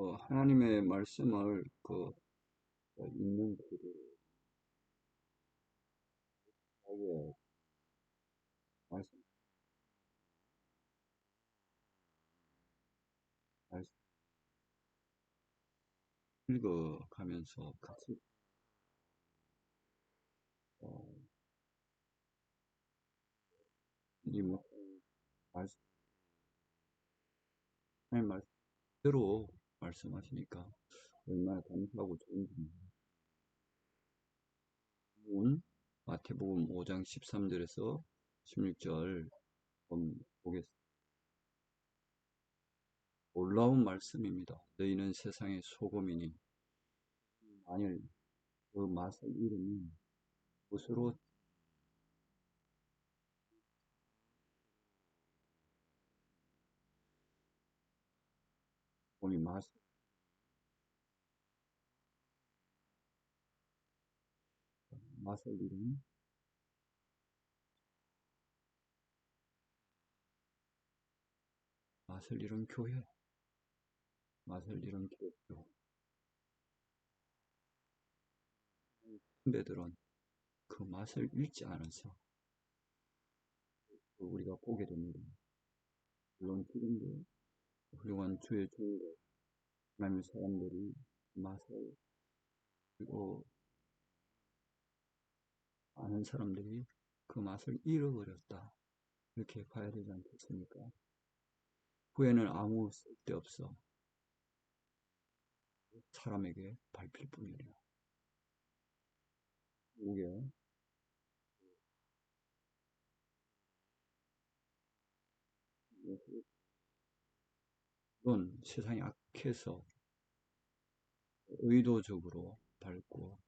어, 하나님의 말씀을 그 어, 있는 그대로. 자기의 말씀, 말씀. 읽어가면서 같이. 어, 이 뭐- 말씀, 하나님 말씀대로 말씀하시니까 얼마나 감사하고 좋은지 오늘 마태복음 5장 13절에서 16절 보겠습니다. 놀라운 말씀입니다. 너희는 세상의 소금이니 만일 그 맛을 잃으면 무엇으로 소금이 맛 맛을 잃으면 맛을 잃은 교회. 맛을 잃은 기독교. 선배들은 그 맛을 잃지 않아서 우리가 보게 됩니다. 물론 지금도 훌륭한 주의 종으로 하나님의 사람들이 맛을 그리고 아는 사람들이 그 맛을 잃어버렸다. 이렇게 봐야 되지 않겠습니까? 후에는 아무 쓸데없어 사람에게 밟힐 뿐이에요. 이게 물론 세상이 악해서 의도적으로 밟고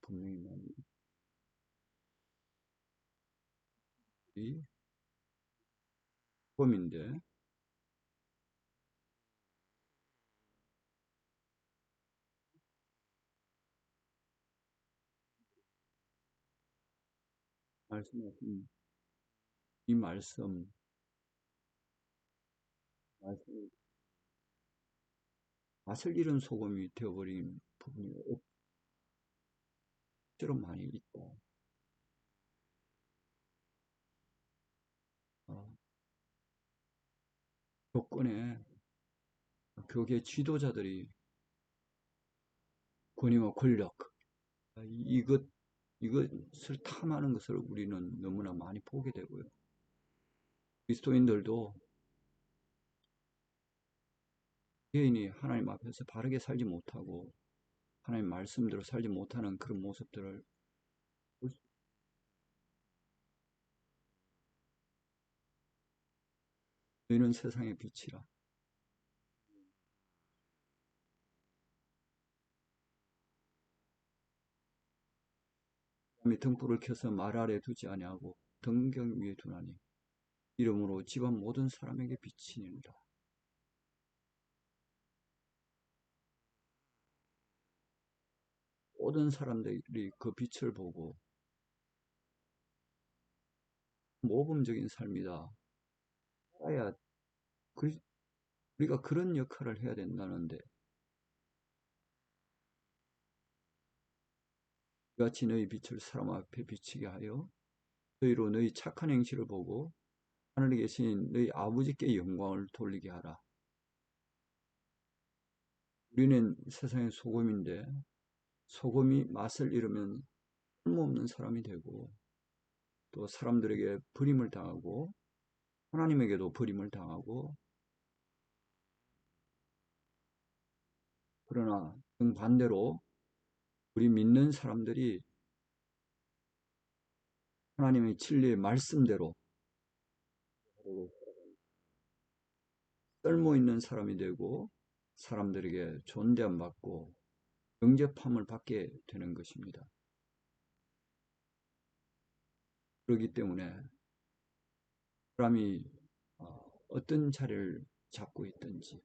분명히 많이 이 범인데 말씀하신 이 말씀 맛을, 맛을 잃은 소금이 되어버린 부분이 억수로 많이 있다. 어, 조건에 교계 지도자들이 권위와 권력 이것 이것을 탐하는 것을 우리는 너무나 많이 보게 되고요. 그리스도인들도 개인이 하나님 앞에서 바르게 살지 못하고 하나님 말씀대로 살지 못하는 그런 모습들을 너희는 세상의 빛이라. 사람이 등불을 켜서 말 아래 두지 아니하고 등경 위에 두나니 이름으로 집안 모든 사람에게 비치니라. 모든 사람들이 그 빛을 보고 모범적인 삶이다. 그, 우리가 그런 역할을 해야 된다는데 같이 너희 빛을 사람 앞에 비치게 하여 너희로 너희 착한 행실을 보고 하늘에 계신 너희 아버지께 영광을 돌리게 하라. 우리는 세상의 소금인데 소금이 맛을 잃으면 쓸모없는 사람이 되고 또 사람들에게 버림을 당하고 하나님에게도 버림을 당하고 그러나 정반대로 우리 믿는 사람들이 하나님의 진리의 말씀대로 쓸모 있는 사람이 되고 사람들에게 존대함 받고 영접함을 받게 되는 것입니다. 그렇기 때문에 사람이 어, 어떤 자리를 잡고 있든지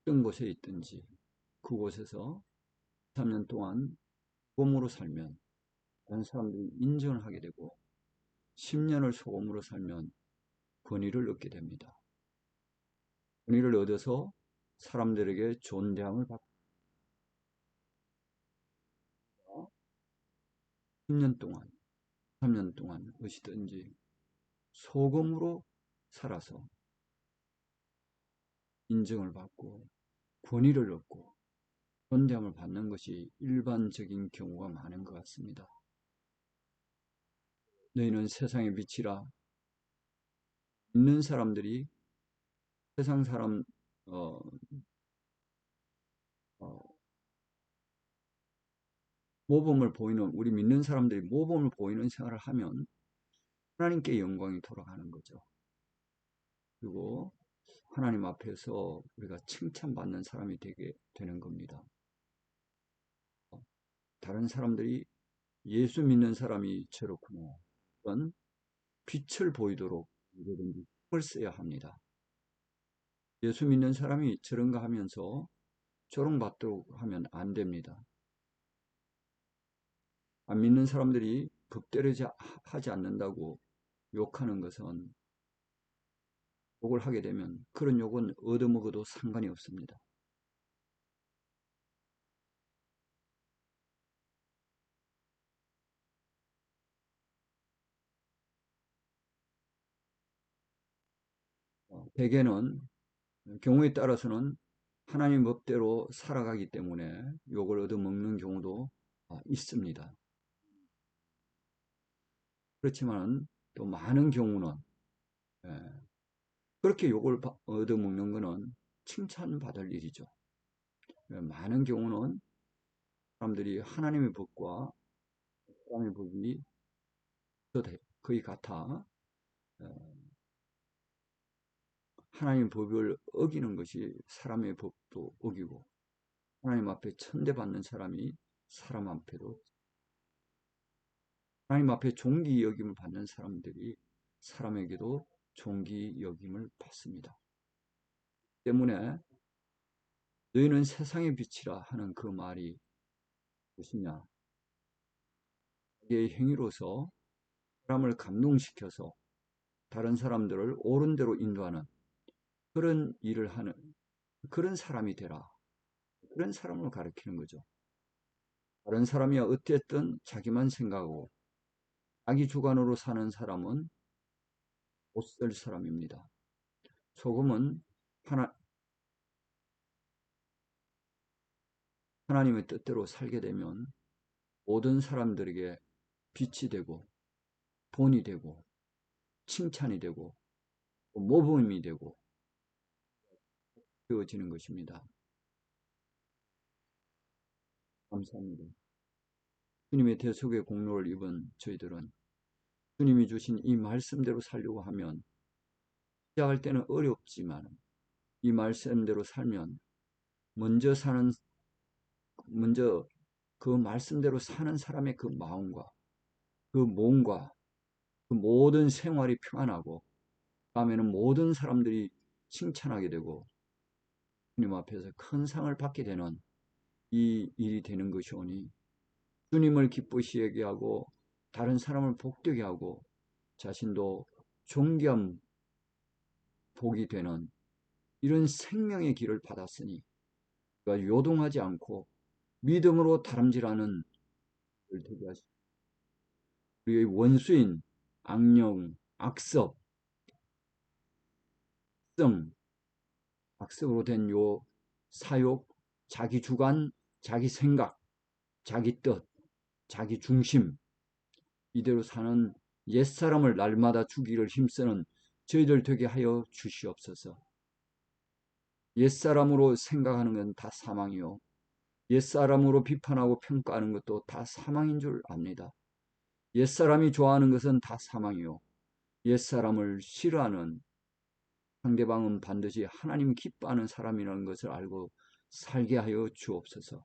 어떤 곳에 있든지 그곳에서 3년 동안 소금으로 살면 다른 사람들이 인정을 하게 되고 10년을 소금으로 살면 권위를 얻게 됩니다. 권위를 얻어서 사람들에게 존대함을 받고 10년 동안, 3년 동안 무엇이든지 소금으로 살아서 인정을 받고 권위를 얻고 존대함을 받는 것이 일반적인 경우가 많은 것 같습니다. 너희는 세상의 빛이라 믿는 사람들이 세상 사람 어, 어, 모범을 보이는 우리 믿는 사람들이 모범을 보이는 생활을 하면 하나님께 영광이 돌아가는 거죠. 그리고 하나님 앞에서 우리가 칭찬받는 사람이 되게 되는 겁니다. 다른 사람들이 예수 믿는 사람이 저렇구나. 그런 빛을 보이도록 언제든지 힘을 써야 합니다. 예수 믿는 사람이 저런가 하면서 조롱받도록 하면 안 됩니다. 안 믿는 사람들이 법대로 하지 않는다고 욕하는 것은 욕을 하게 되면 그런 욕은 얻어먹어도 상관이 없습니다. 어, 대개는 경우에 따라서는 하나님 법대로 살아가기 때문에 욕을 얻어먹는 경우도 어, 있습니다. 그렇지만 또 많은 경우는 예, 그렇게 욕을 얻어먹는 것은 칭찬받을 일이죠. 예, 많은 경우는 사람들이 하나님의 법과 사람의 법이 거의 같아 어, 하나님 법을 어기는 것이 사람의 법도 어기고 하나님 앞에 천대받는 사람이 사람 앞에도 하나님 앞에 종기 여김을 받는 사람들이 사람에게도 종기 여김을 받습니다. 때문에 너희는 세상의 빛이라 하는 그 말이 무엇이냐? 자기의 행위로서 사람을 감동시켜서 다른 사람들을 옳은 대로 인도하는 그런 일을 하는 그런 사람이 되라. 그런 사람을 가리키는 거죠. 다른 사람이 어쨌든 자기만 생각하고 자기 주관으로 사는 사람은 못쓸 사람입니다. 소금은 하나, 하나님의 뜻대로 살게 되면 모든 사람들에게 빛이 되고 본이 되고 칭찬이 되고 모범이 되고 되어지는 것입니다. 감사합니다. 주님의 대속의 공로를 입은 저희들은 주님이 주신 이 말씀대로 살려고 하면 시작할 때는 어렵지만 이 말씀대로 살면 먼저 사는 먼저 그 말씀대로 사는 사람의 그 마음과 그 몸과 그 모든 생활이 평안하고 다음에는 모든 사람들이 칭찬하게 되고 주님 앞에서 큰 상을 받게 되는 이 일이 되는 것이 오니 주님을 기쁘시게 하고 다른 사람을 복되게 하고 자신도 존귀한 복이 되는 이런 생명의 길을 받았으니 그가 요동하지 않고 믿음으로 다름질하는 되게 하시고 우리의 원수인 악령, 악섭, 성, 악습으로 된 요 사욕, 자기 주관, 자기 생각, 자기 뜻, 자기 중심 이대로 사는 옛사람을 날마다 죽이를 힘쓰는 저희들 되게 하여 주시옵소서. 옛사람으로 생각하는 건 다 사망이요. 옛사람으로 비판하고 평가하는 것도 다 사망인 줄 압니다. 옛사람이 좋아하는 것은 다 사망이요. 옛사람을 싫어하는 상대방은 반드시 하나님 기뻐하는 사람이라는 것을 알고 살게 하여 주옵소서.